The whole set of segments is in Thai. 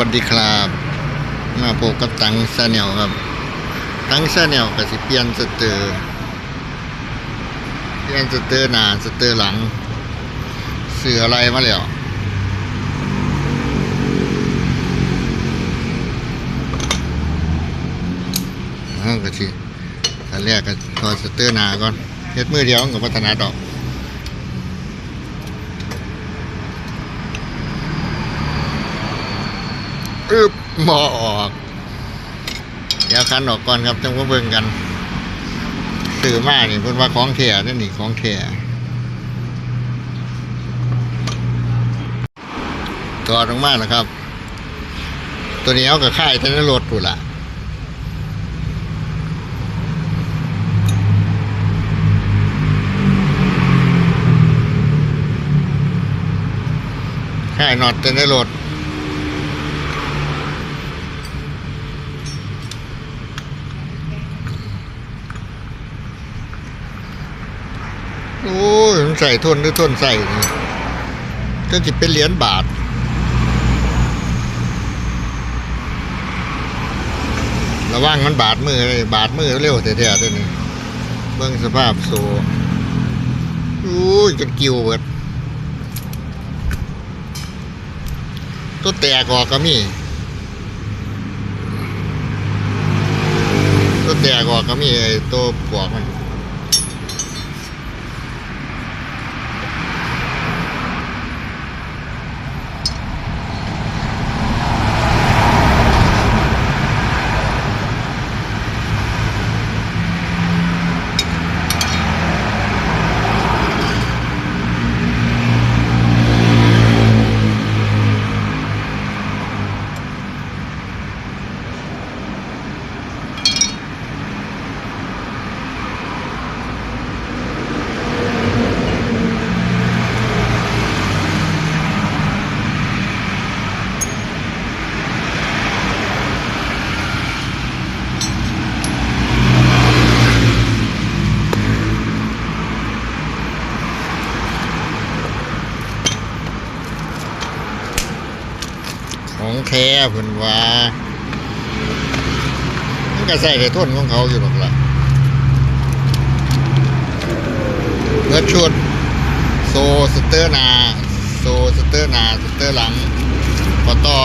วัสดีครับ มาพบกับตังซาเนลครับ ตังซาเนลกับสิเปลี่ยนสเตอร์เปลี่ยนสเตอร์หน้าสเตอร์หลัง เสืออะไรมาแล้วอ้าวก็สิอันแรกก็ถอสเตอร์หน้าก่อนเฮ็ดมือเดียวกับพัฒนาดอก อึบหมอออก เดี๋ยวคันออกก่อนครับจังว่าเบิ่งกันสื่อมากนี่เพิ่นว่าของแท้นั่นนี่ของแท้ถอดออกมาแล้วครับ ตัวนี้เอากับค่ายแต่ในรถปุ่นละค่ายนอตแต่ในรถ โอ้ยมันใส่ทนหรือทนใส่ก็จะเป็นเหรียญบาทระวังมันบาดมือเลยบาดมือเร็วแท้ๆตัวนี้เบิ่งสภาพโซโอ้ยจนกิ้วเบิดตัวแตกออกก็มีตัวแตกออกก็มีไอ้ตัวปลอกมัน ของ แค่เพิ่นว่ามันก็ใส่แต่ทนของเขาอยู่หรอกล่ะเมื่อชุดโซสเตอร์นา โซสเตอร์นา สเตอร์หลังปตอ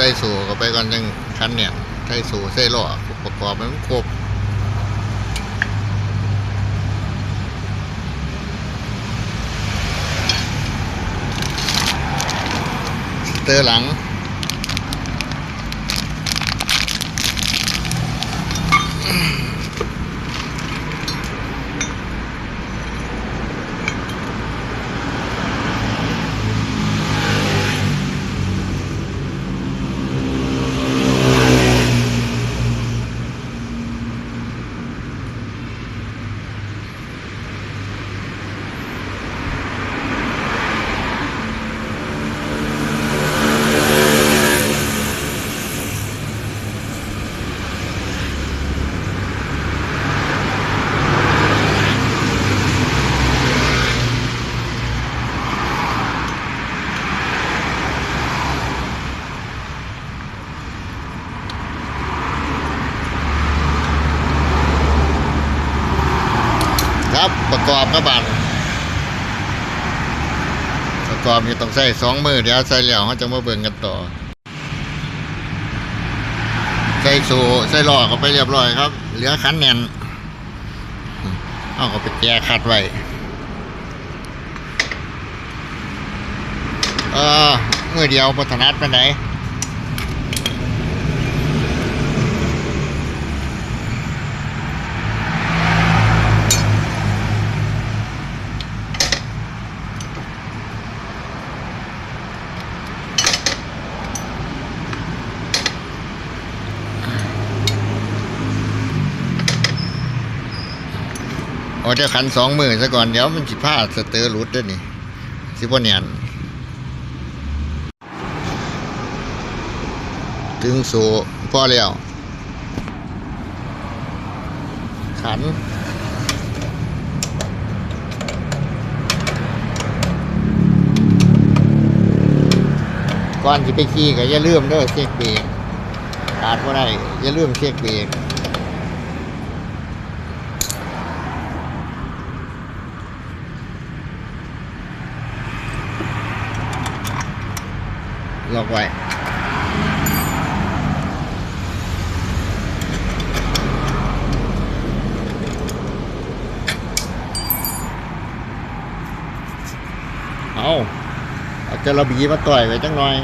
ใจสูก็ไปก่อนยังคันเนี่ยใจสูใส่ล้อประกอบให้มันครบสเตอร์หลัง ครับประกอบกระบาดประกอบนี่ต้องใส่สองมือเดี๋ยวใส่แล้วเขาจะมาเบิ่งกันต่อ ใส่โซ่ใส่หล้อเข้าไปเรียบร้อยครับ เหลือคันแน่นเอาก็ไปแก้คัดไว้เออมือเดียวพัฒนัดไปไหน อ้เดี๋ยวขันสองมือซะก่อนเดี๋ยวมันสิพลาดสเตอร์รุดเด้วยนี่สิบ่เนียนถึงโซพอแล้ว ขันก่อนที่ไปขี่ก็อย่าลืมเด้อเช็คเบรกขาดบ่ได้อย่าลืมเช็คเบรก ล็อกไว้เอาเอาจะระบีมาต่อยไว้จังหน่อย